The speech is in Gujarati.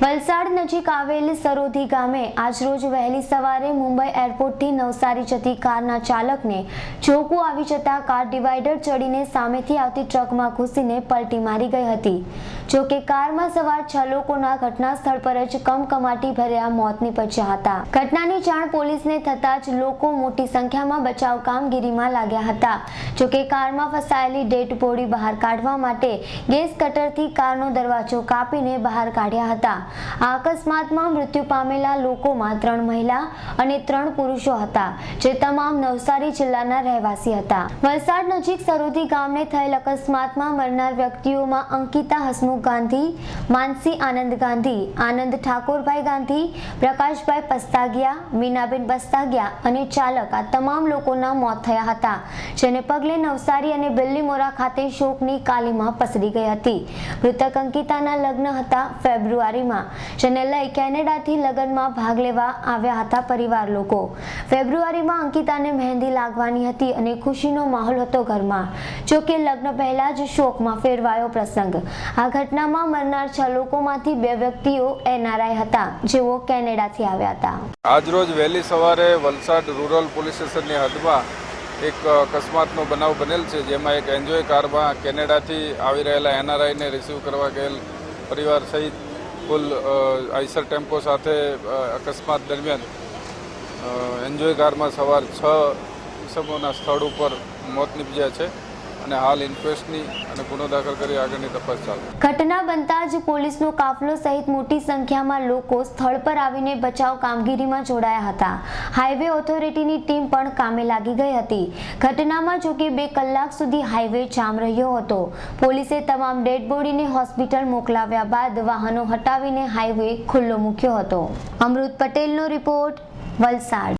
વલસાડ નજીક આવેલ સરોધી ગામે આજરોજ વહેલી સવારે મુંબઈ એરપોર્ટથી નવસારી જતી કારના ચાલકને ચોકુ આવી જતા કાર ડિવાઈડર ચડીને સામેથી આવતી ટ્રકમાં ઘૂસીને પલટી મારી ગઈ હતી. જો કે કારમાં સવાર છ લોકોના ઘટના સ્થળ પર જ કમકમાટી ભર્યા મોત નીપજ્યા હતા. ઘટનાની જાણ પોલીસને થતાં જ લોકો મોટી સંખ્યામાં બચાવ કામગીરીમાં લાગ્યા હતા. જો કે કારમાં ફસાયેલી ડેડ બોડી બહાર કાઢવા માટે ગેસ કટરથી કારનો દરવાજો કાપીને બહાર કાઢ્યા હતા. આ અકસ્માતમાં મૃત્યુ પામેલા લોકોમાં ત્રણ મહિલા અને ત્રણ પુરુષો હતા, જે તમામ નવસારી જિલ્લાના રહેવાસી હતા. વલસાડ નજીક સરોદી ગામને થયેલ અકસ્માતમાં મરનાર વ્યક્તિઓમાં અંકિતા હસમુખ ગાંધી, માનસી આનંદ ગાંધી, આનંદ ઠાકોરભાઈ ગાંધી, પ્રકાશભાઈ પસ્તાગિયા, મીનાબેન પસ્તાગિયા અને ચાલક આ તમામ લોકોના મોત થયા હતા, જેને પગલે નવસારી અને બિલ્લીમોરા ખાતે શોકની કાલીમાં પસરી ગઈ હતી. મૃતક અંકિતાના લગ્ન હતા ફેબ્રુઆરીમાં, જેને લઈ કેનેડાથી લગ્નમાં ભાગ લેવા આવ્યા હતા પરિવાર લોકો. ફેબ્રુઆરીમાં અંકિતાને મહેંદી લાગવાની હતી અને ખુશીનો માહોલ હતો ઘરમાં જો કે લગ્ન પહેલા જ શોકમાં ફેરવાયો પ્રસંગ. આ ઘટનામાં મરનાર છ લોકોમાંથી બે વ્યક્તિઓ એનઆરઆઈ હતા, જેઓ કેનેડાથી આવ્યા હતા. આજરોજ વહેલી સવારે વલસાડ રૂરલ પોલીસ સ્ટેશનની હદમાં એક અકસ્માતનો બનાવ બનેલ છે, જેમાં એક એન્જોય કારમાં કેનેડાથી આવી રહેલા એનઆરઆઈને રિસીવ કરવા ગયેલ પરિવાર સહિત કુલ આઈસર ટેમ્પો સાથે અકસ્માત દરમિયાન એન્જોય કારમાં સવાર છ ઇસમોના સ્થળ ઉપર મોત નીપજ્યા છે. અને હાલ ઇન્ક્વેસ્ટની અને ગુનો દાખલ કરી આગળની તપાસ ચાલુ. ઘટના બનતા જ પોલીસનો કાફલો સહિત મોટી સંખ્યામાં લોકો સ્થળ પર આવીને બચાવ કામગીરીમાં જોડાયા હતા. હાઈવે ઓથોરિટીની ટીમ પણ કામે લાગી ગઈ હતી. ઘટનામાં જોકે બે કલાક સુધી હાઈવે જામ રહ્યો હતો. પોલીસે તમામ ડેડ બોડીને હોસ્પિટલ મોકલાવ્યા બાદ વાહનો હટાવીને હાઈવે ખુલ્લો મૂક્યો હતો. અમૃત પટેલનો રિપોર્ટ, વલસાડ.